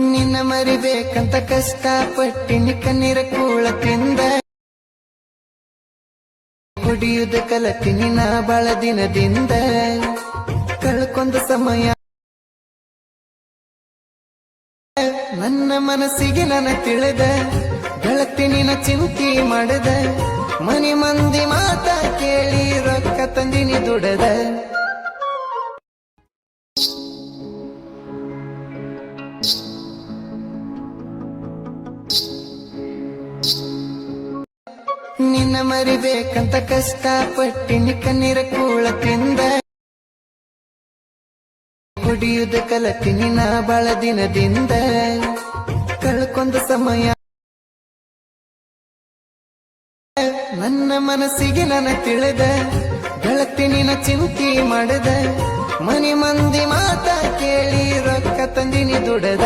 ನಿನ್ನ ಮರಿಬೇಕಂತ ಕಷ್ಟಪಟ್ಟಿನಿ ಕಣ್ಣೀರ ಕೂಳ ತಿಂದ ಕುಡಿಯುದ ಕಲತಿನಿ ನಾ ಬಾಳ ದಿನದಿಂದ. ಕಳ್ಕೊಂಡ ಸಮಯ. ನನ್ನ ಮನಸ್ಸಿಗೆ ನನ್ನ ತಿಳಿದ. ನಿನ್ನ ಚಿಂತಿ ಮಾಡದ. ಮನಿ ಮಂದಿ ಮಾತ ಕೇಳಿ ರೊಕ್ಕ ತಂದಿನಿ ದುಡದ. ನಿನ್ನ ಮರಿಬೇಕಂತ ಕಷ್ಟಪಟ್ಟಿನಿ ಕಣ್ಣೀರ ಕೂಳ ತಿಂದ ಕುಡಿಯುದ ಕಲತಿನಿ ನಾ ಬಾಳ ದಿನದಿಂದ ಕಳ್ಕೊಂಡ ಸಮಯ. ನನ್ನ ಮನಸ್ಸಿಗೆ ನನ್ನ ತಿಳಿದ, ಗೆಳತಿ ನಿನ್ನ ಚಿಂತಿ ಮಾಡದ, ಮನಿ ಮಂದಿ ಮಾತ ಕೇಳಿ ರೊಕ್ಕ ತಂದಿನಿ ದುಡದ.